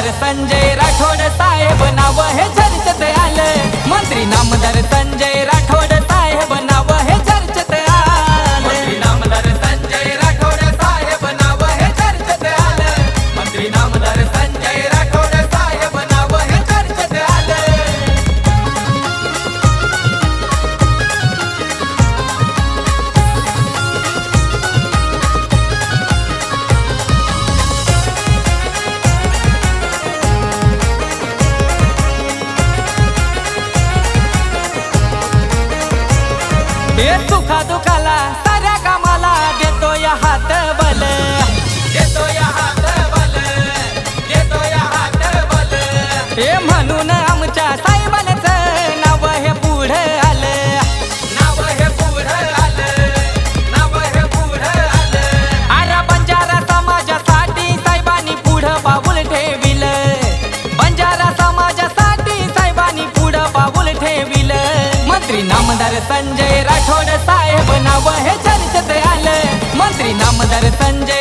नामदार संजय राठोड साहेब नाव हे चर्चेत आलं. मंत्री नामदार संजय राठोड साहेब सुखा दुखाला साऱ्या कामाला देतो या हात बल. देतो या हात संजय राठोड साहेब नाव हे चर्चेत आलं. मंत्री नामदार संजय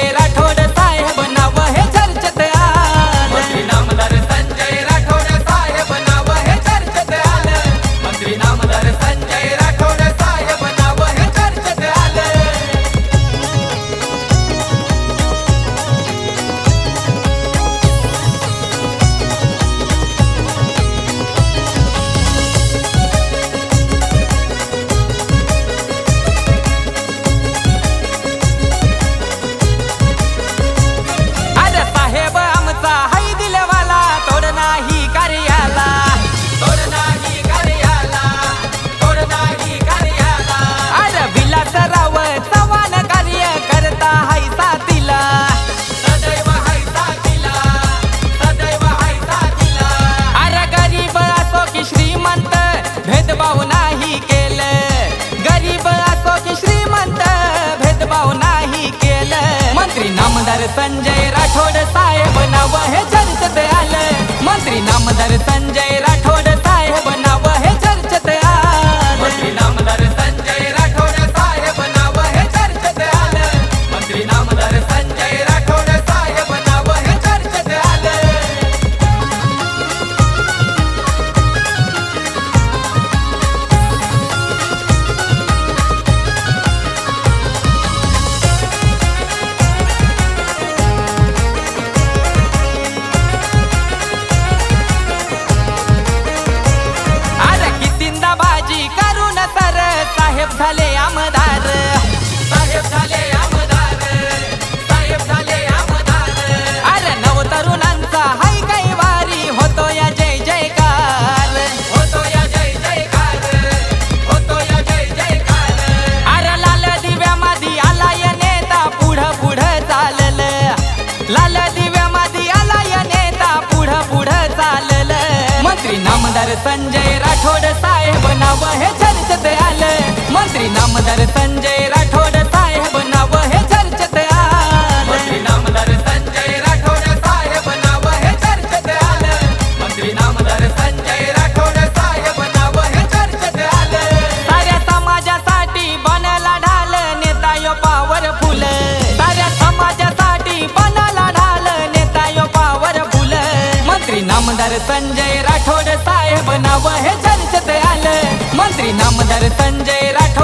भेदभाव नाही केलं. गरीब असो की श्रीमंत भेदभाव नाही केलं. मंत्री नामदार संजय राठोड साहेब साहेब झाले आमदार. साहेब झाले आमदार. साहेब झाले आमदार. अरे हाय काही वारी होतो या जय जयकार. होतो या जय जयकार. होतो या जय जयकार. अरे लाल दिव्या मादी आला या नेता पुढं पुढं चाललं. लाल दिव्या मादी आला या नेता पुढं पुढं चाललं. मंत्री नामदार संजय राठोड साहेब नाव हे चर्चेत आलं. मंत्री नामदार संजय राठोड साहेब नाव हे चर्चेत आलं. मंत्री नामदार संजय राठोड साहेब नाव हे चर्चेत आलं. मंत्री नामदार संजय राठोड साहेब नाव हे चर्चेत आलं. साऱ्या समाजासाठी बनला ढाल नेता यो पॉवरफुल साऱ्या समाजासाठी बनला ढाल नेता यो पॉवरफुल मंत्री नामदार संजय राठोड साहेब नाव हे श्री नामदार संजय राठोड.